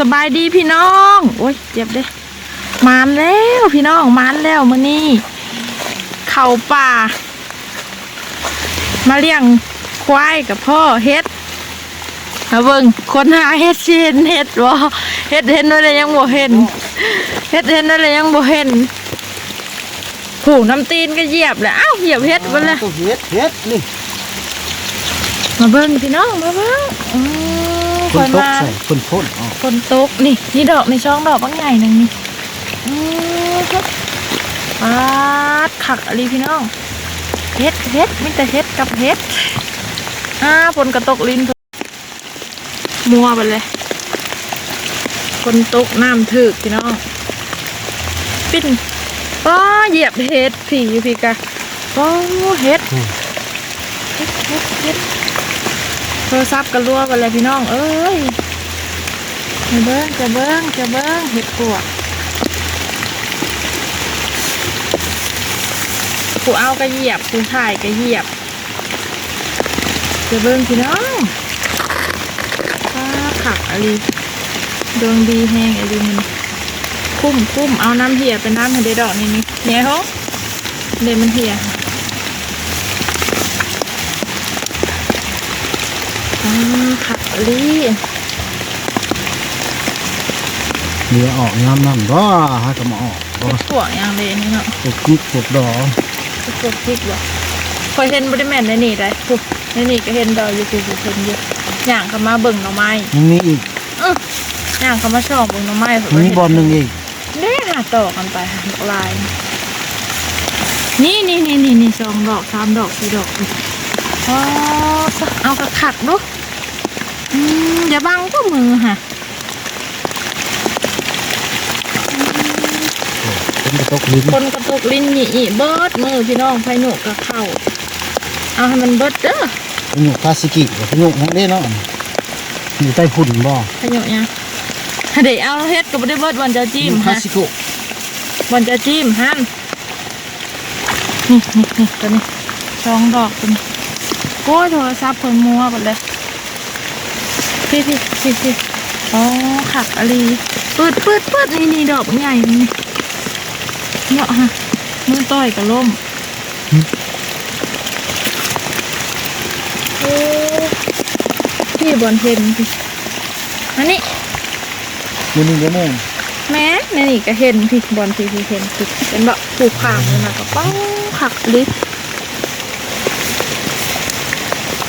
สบายดีพี่น้อง โอ้ยเจ็บเด้มานแล้วพี่น้องมานแล้วมื้อนี้เข่าป่า มาเลี้ยงควายกับพ่อเฮ็ดมาเบิ่งคนหาเฮ็ดสิเห็นเฮ็ดบ่เฮ็ดเห็นไว้แล้วยังบ่เห็นเฮ็ดเห็นไว้แล้วยังบ่เห็นผูน้ำตีนก็เหยียบแล้วอ้าวเหยียบเฮ็ดเบ่แล้วตัวเฮ็ดเฮ็ดนี่มาเบิ่งพี่น้องมาเบิ่งอือ คคนอยตกมาใส่คนพ่นออกคนตกนี่ นี่ดอกในช่องดอกบางใหญ่หนึ่งนี่อือครับปาดขักอะไรพี่น้องเฮ็ดเฮ็ดมีแต่เฮ็ดกับเฮ็ดอ่าฝนกระตกลิ้นมัวไปเลยคนตกน้ำถึกพี่น้องปิ้นป้าเหยียบเฮ็ดผีอยู่พี่กะป้าเฮ็ดเฮ็ดเฮ็ดเฮ็ด โทรศัพท์ก็รั่วไปเลยพี่น้องเอ้ยจะเบิ้งจะเบิ้งจะเบิ้งเห็ดปวกผู้เอาก็เหยียบผู้ถ่ายก็เหยียบ จะเบิ้งพี่น้องป้าขักอะไรดวงดีแห้งอะไรมันคุ้มคุ้มเอาน้ำเหี่ยเป็นน้ำให้ได้ดอกนี่นี่เนี่ยเขาเดี๋ยวมันเหี่ย ป้าขักอะไรเนื้อออกน้ำน้ำบ่ฮะก็มาออกบ่พวอย่างเลยนี่เนาะพวกพริกพวกดอกพวกพริกบ่คอยเห็นบริแมนในนี่ได้ปุ๊บในนี่ก็เห็นดอกอยู่คือเห็นอยู่ย่างเขามาเบิ่งหน่อไม้ยังมีอีกอื้อย่างเขามาชอบเบิ่งหน่อไม้เพิ่นมีบอลหนึ่งอีกเด้หาต่อกันไปหาดอกลายนี่นี่นี่นี่นี่สองดอกสามดอกสี่ดอก เอากระขัดดูอืมอย่าบังก็มือฮะเป็นกระตกลิ้นคนกระตุกลิ้นหนีเบิดมือพี่น้องไฟหนุกกับเข่าเอาให้มันเบิดเด้อพยุกคาสิกิกับพยุกนั่นเด้เนาะอยู่ใต้พุ่นบ่ขยมยังเดี๋ยวเอาเฮ็ดก็บ่ได้เบิดวันจะจิ้มพยุกคาฮะสิโกะวันจะจิ้มฮันนี่นี่นี่ตัวนี้สองดอกตัวนี้ โอ้ยโทรศัพท์เพิ่นมัวหมดเลยพี่พี่พี่พี่อ๋อขักอะไรปืดปืดปืดนี่นี่ดอกใหญ่นี่เนาะฮะมือต่อยกับล่มโอ้พี่บอลเพนพี่อันนี้อยู่นี่เด้อแม่แม้ในนี่ก็เห็นพี่บอลพี่พี่เห็นพี่เป็นแบบผูกขางเลยนะก็ป้องขักลิ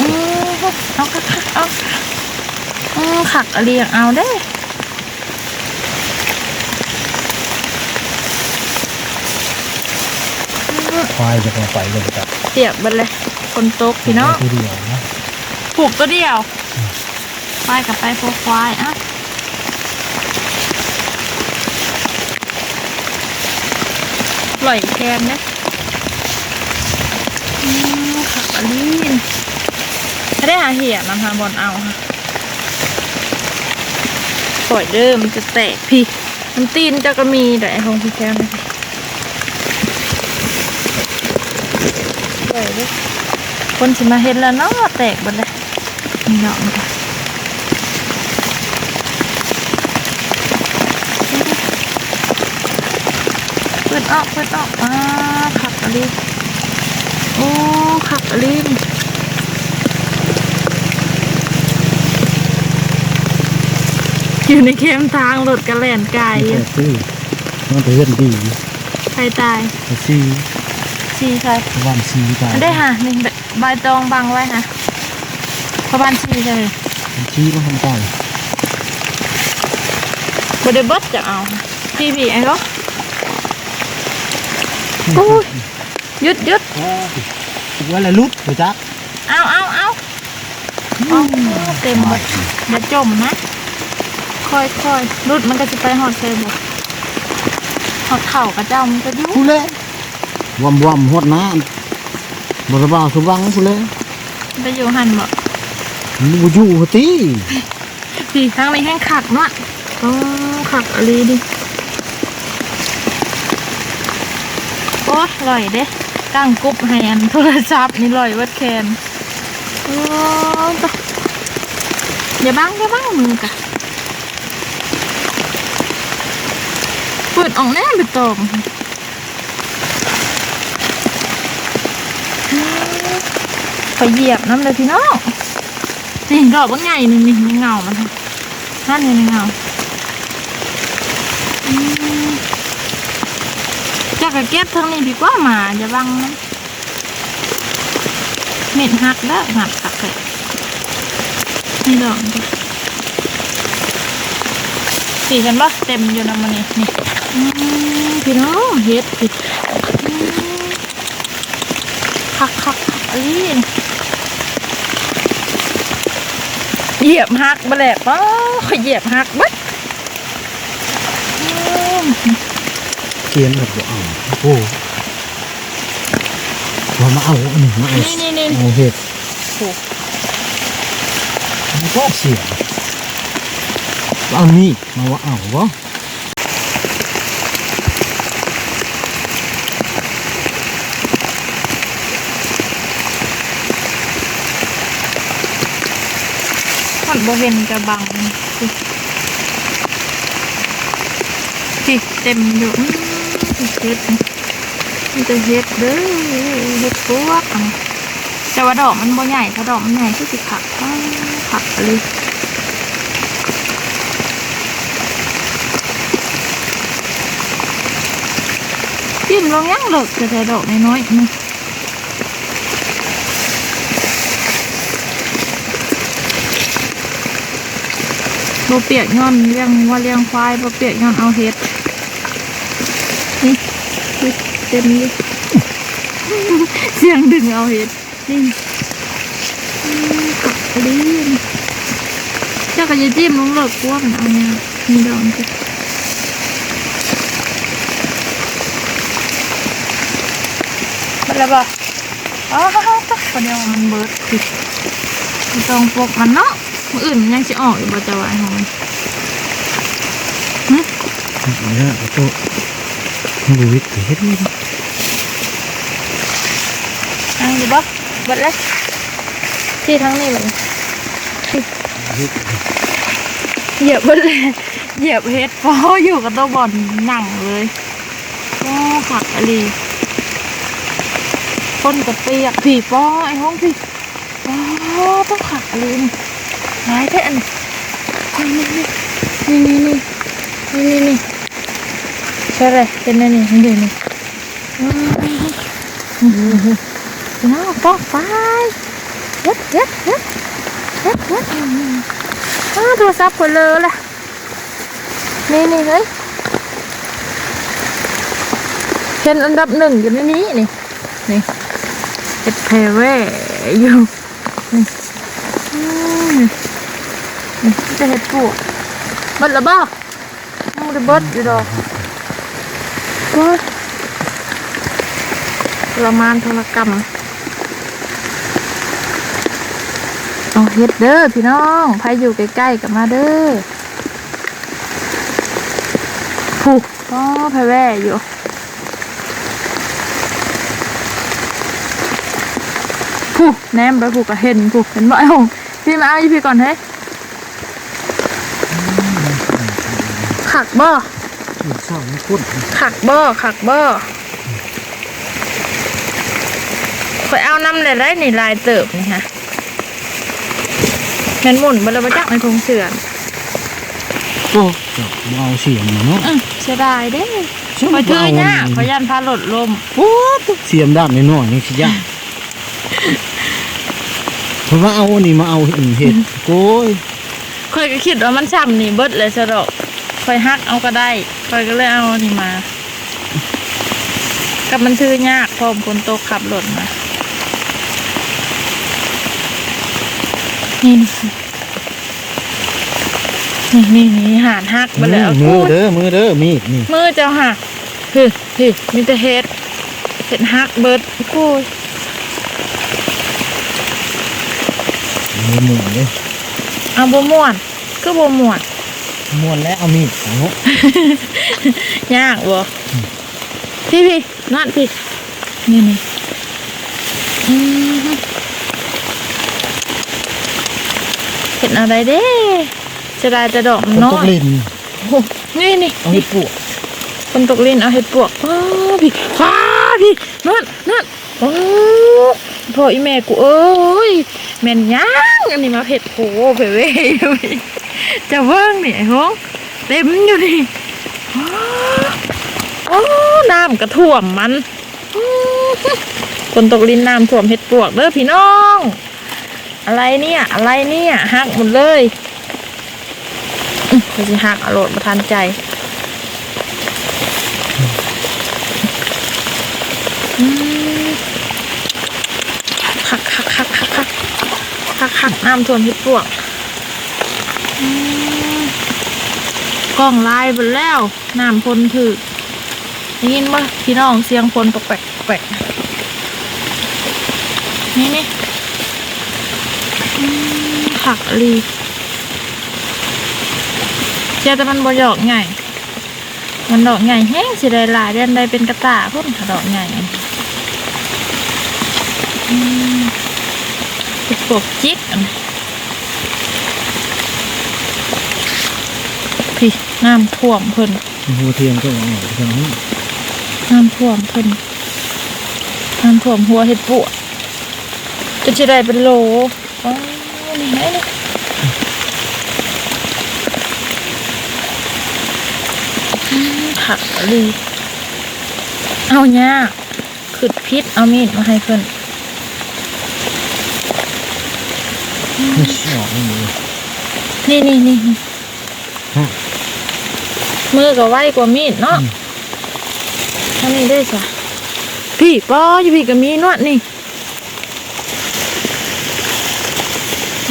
อือเอาขักขักเอาอือ ขักอะไรอย่างเอาได้ควายจะลงไปเลยครับเสียบไปเลย คนตกพี่เนาะตัวเดียวนะผูกตัวเดียวไปกับไปโฟควายอะปล่อยแคนนะอืมขักอะไรไม่ได้หาเหี่ยนำหาบอลเอาค่ะ ล่อยเดิมมันจะแตกพี่มันตีนจะก็มีแต่ไอ้ของพี่แคนนะพี่ปล่อยเลยคนสิมาเห็นแล้วเนาะแตกหมดเลยนี่เนาะนี่ค่ะเปิดออกเปิดออกอ่าขับอะไรโอ้ขับอะไร อยู่ในเข้มทางรถกระแล่นไกลนี่แต่ซื้อมันจะเฮ็ดดีใครตายแต่ซีชีใครวันซีตายได้ค่ะหนึ่งใบตองบังไว้ค่ะประมาณชีใช่ไหมซีมันทำตายบไดเบิดจะเอาพี่พี่ไอ้ก็โอ้ยหยุดหยุดโอ้ยว่าอะไรลุดไปจักเอาเอาเอาเอาเต็มหมดอย่าจมนะ ค่อยค่อยรุดมันก็จะไปหอดเซบุหอดเข่ากระเจ้ามันก็อยุ่ผู้เล่วอมวอมหดน้ำบรบ่าวสว่างผู้เล่ไปอยู่หันบ่มันบ่อยู่หัวตีพี่ทางนี้แห้งขักเนาะโอ้ขักอะไรดิโอ้ยลอยเด้ตั้งกรุ๊บให้อันโทรศัพท์นี่ลอยวัดแคนโอ้ตะอย่าบังอย่าบังมือกะ ปิดออกแน่ไปตองไปเหยียบน้ำเลยพี่น้องนี่ดอกว่าไงหนึ่งนี่ในเงามันท่านอยู่ในเงาจะกระเก็บทั้งนี้ดีกว่าหมาจะบังมันเม็ดหักแล้วหักตักเลยนี่ดอกดิสีกันปะเต็มอยู่นะมันนี่นี่ พี่น้องเฮ็ดผิดคักคักคักอันนี้นี่เหยียบหักมาแหลกป้าเหยียบหักเบัดอืมเขียนแบบบ่เอาโอ้ว่ามาเอาอันนี้มาเอานี่นี่นี่เอาเห็ดโอ้มันก็เสียเอานี่มาว่าเอาวะ มันโบเห็นกระบังสิเต็มอยู่อืมเฮ็ดมันจะเฮ็ดเด้อเฮ็ดตัวอันแต่ว่าดอกมันบ่ใหญ่ถ้าดอกมันใหญ่ก็สิขักอ้าวขักเลยจิ้มลงยังเลิกจะแต่ดอกน้อยๆ นึงโบเปียกย้อนเลี้ยงว่าเลี้ยงควายโบเปียกย้อนเอาเห็ดนี่เต็มเลยเสียงดึงเอาเห็ดนี่อืมขับลีนเจ้าก็จะจิ้มลงเลิกกลัวมันเอาเนี่ยมีดอกจ้ะมันแล้วบอกอ๋อคนเดียวมันเบิดติดต้องปกมันเนาะ มืออื่นมันยังสิออกอยู่บ่จะวายของมันเนี่ยเอาตัวมันดูวิทย์เห็ดนี่อังอยู่บ่เบิดเลยที่ทั้งนี้เลยเฮ็ดเหยียบเบิดเลยเหยียบเฮ็ดพออยู่กับตัวบอลหนังเลยโอ้ผักอะไรคนกับเปียกผีป้อไอ้ห้องผีป้อต้องผักอะไรนี่ หายแท้อันนี่นี่นี่นี่นี่นี่นี่ใช่เลยเป็นอันนี่นี่เดี๋ยวนี้อืมน้าปอกไปเฮ็ดเฮ็ดเฮ็ดเฮ็ดเฮ็ดอ้าโทรศัพท์คนเลยล่ะนี่นี่เฮ้ยเห็นอันดับหนึ่งอยู่ในนี้นี่นี่เฮ็ดเพเวอยู่นี่ จะเฮ็ดปวกบิดละบ่มูได้บิดอยู่ดอกเบิดประมาณโทรกรรมเอาเฮ็ดเด้อพี่น้องใครอยู่ใกล้ๆกับมาเด้อผูกก็พะแว่อยู่ผูกแนมไปผูกก็เห็นผูกเห็นบ่ไอ้หงพี่มาเอาอีพี่ก่อนเฮ้ ขักบ่มันเศร้ามันคุ้นขักบ่ขักบ่คอยเอาน้ำเลยได้นี่ลายเติบนี่ฮะแม่นหมุนบลบจักในทงเสือนโอ้เจ้าบ่เอาเสียงมาเนาะอือเสียดายเด้คอยถือเนี่ยคอยยันพาหลดลมโอ้เสียมด้านน้อยๆนี่สิยากเพราะว่าเอาอันนี้มาเอาเห็ดเห็ดโอ้ยคอยก็คิดว่ามันช้ำนี่เบิดเลยสะดอก คอยฮักเอาก็ได้คอยก็เลยเอาอันนี่มา กับมันถือยากพร้อมคนโตขับรถมานี่นี่นี่นี่หานฮักไปแล้วมือเด้อมือเด้อมีดนี่มือเจ้าหักพี่พี่มีแต่เฮ็ดเห็ดฮักเบิดโอ้ยมือหมุนเลยเอาบ่ม่วนคือบ่ม่วน ม้วนแล้วเอามีดเอาเนาะยากบ่พี่พี่นั่นพี่นี่นี่อืมเห็นอะไรเด้จะได้จะดอกมันคนน้ตอกยลิ้นโอ้นี่นี่เอาเห็ดปวกคนตกลิ้นเอาเห็ดปวกป้าพี่ฟ้าพี่นั่นนั่นโอ้พ่ออีแม่กูเอ้ยแม่นยังอันนี้มาเผ็ดโผเผยเว้ย จะเบิ่งนี่ไอ้ฮงเต็มอยู่นี่โอ้น้ำกระท่วมมันคนตกลิ้นน้ำท่วมเห็ดปวกเด้อพี่น้อง อะไรเนี่ย อะไรเนี่ยหักหมดเลยเขาจะหักอรรถประทานใจอืมคักคักคักคักคักคักคักน้ำท่วมเห็ดปวก กล้องลายไปแล้วน้ำพลถือได้ยินปะพี่น้องเสียงพลปกแปกปกแปลกนี่นี่ผักลีเจ้าแต่มันบ่หยอกไงมันดอกใหญ่แห้งสิได้หลายเดือนได้เป็นกระตาพุ่นค่ะดอกใหญ่ปวกจิกอันนี้ พี่น้ำท่วมเพิ่นหัวเทียนก็อย่างนี้ตรงนี้น้ำท่วมเพิ่นน้ำท่วมหัวเห็ดปวกจะสิได้เป็นโหลอ๋อนี่ไงนี่อืมผักอลีเอาเนี่ยขึ้นพิษเอามีดมาให้เพิ่นไม่ออกนี่นี่นี่นี่นี่ฮะ มือก็ไวกว่ามีดเนาะอันนี้ได้จ้ะพี่ป้ออยู่พี่ก็มีนวดนี่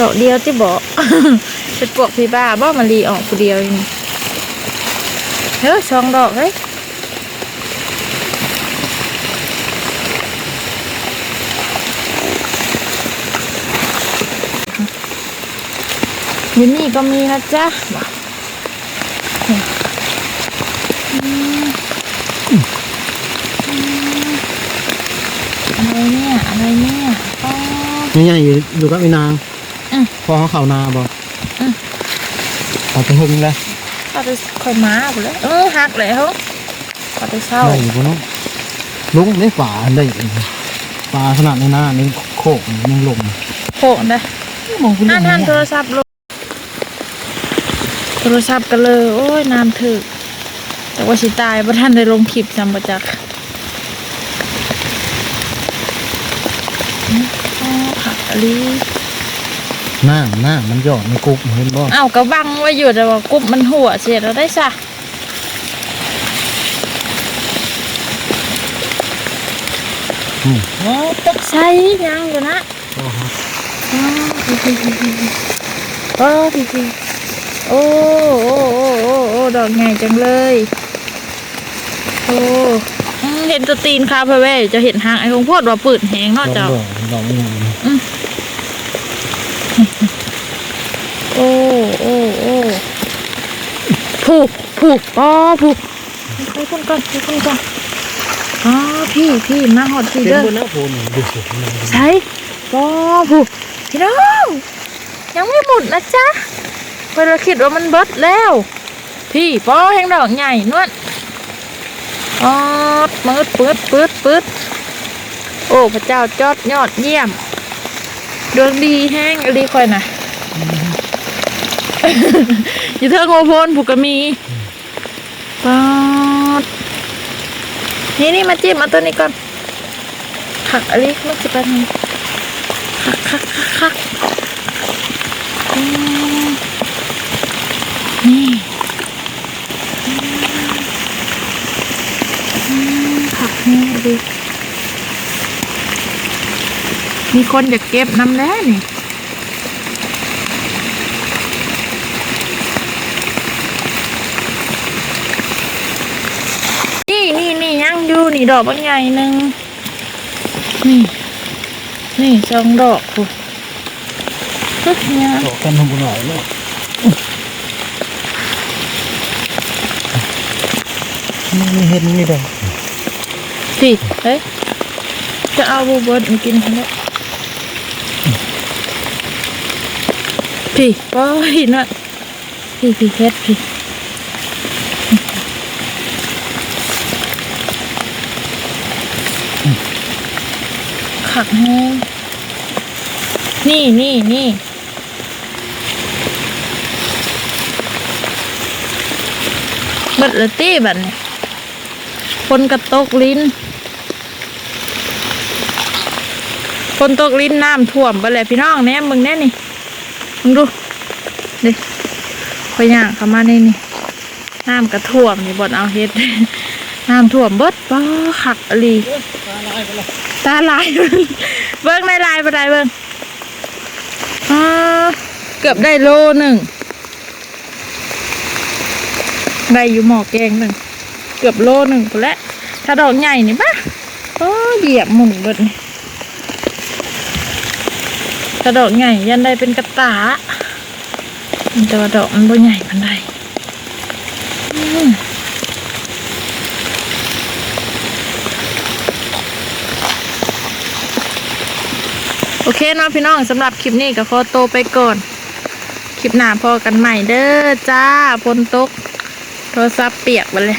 ดอกเดียวที่บอกเป็นปวกพี่บ้าบ้ามารีออกผู้เดียวเองเฮ้ยสองดอกเฮ้ยอยู่นี่ก็มีนะจ๊ะ อะไรเนี่ยอะไรเนี่ยอ๋อนี่ใหญ่อยู่อยู่กับอีนางอพอเขาเข่านาบอืมเอาไปหึงแล้วก็จะคอยมาไปเลยเออหักเลยเขาก็จะเศร้าได้อยู่บ่เนาะลุงได้ฝาได้อีกปลาขนาดในหน้านี่โคกยังลงโผล่ได้มองคุณอ่านท่านโทรศัพท์ลงโทรศัพท์กันเลย โอ้ยน้ำถึก แต่ว่าสิตายเพราะท่านได้ลงคลิปจำประจักษ์อ๋อผักอะลีหน้าหน้ามันหยอดในกุ๊บเห็นบ่เอ้าวกระบังไว้อยู่แต่ว่ากุ๊บมันหัวเสียแล้วได้ซะอ๋อตกใส่ยังอยู่นะโอ้โหโอ้พี่พี่โอ้โอ้โอ้โอ้โอกใหญ่จังเลย โอ้เห็นตัวตีนคาพะเว้จะเห็นหางไอ้คงโพดว่าปืดแหงเนอกจากอกดอกนี่โอ้โอ้โอ้ผูกผูกอ๋อผูกไปคนก่อนไปคนก่อนอ๋อพี่พี่มาหอดพี่เต็มเด้อบนหน้าโพนดูสิใช่ปอผูกพี่น้องยังไม่หมดนะจ๊ะเพระเราคิดว่ามันเบิดแล้ว พี่ปอแห่งดอกใหญ่นวดออดมืดปืดปืดปืดโอ้ พระเจ้าจอดยอดเยี่ยม ดวงดีแห้งอรีคอยนะอยู่เทิงโอโพนผูกกะมีปอดนี่นี่มาจิ้มเอาตัวนี้ก่อนขักอรีมันจะเป็นขักขักขักขักอืมนี่ ผักนี่ดิ มีคนอยากเก็บน้ำแล้วนี่นี่นี่นี่ยังอยู่นี่ดอกบางใหญ่หนึ่งนี่ นี่สองดอกคุณฮึเนี่ยดอกกันทำบุญหน่อยเนาะไม่เห็นนี่ดอกผิดเฮ้ยจะเอาบูเบิร์ดมากินกันแล้ว พี่ป้อยนะพี่พี่เพชรพี่ขักแห้นี่นี่นี่บัดละตี้บัดคนกระตกลิ้นคนตกลิ้นน้ำท่วมไปเลยพี่น้องเนี่ยมึงแน่นี่ มึงดูดิพอย่างเข้ามาในนี่น้ำกระท่วมนี่บนเอาเฮ็ดน้ำท่วมเบิดป้าขักอหลีตาลายเบิ้งในลายปะไดเบิ้งอ่าเกือบได้โลหนึ่งได้อยู่หมอแกงหนึ่งเกือบโลหนึ่งไปแล้วถ้าดอกใหญ่นี่ปะโอ้เหยียบหมุนเบิดนี่ ถ้าดอกใหญ่ยันได้เป็นกระตาแต่ว่าดอกมันบ่ใหญ่ปันใดอืมโอเคเนาะพี่น้องสำหรับคลิปนี้ก็ขอโตไปก่อน คลิปหน้าพอกันใหม่เด้อจ้าฝนตก โทรศัพท์เปียกไปเลย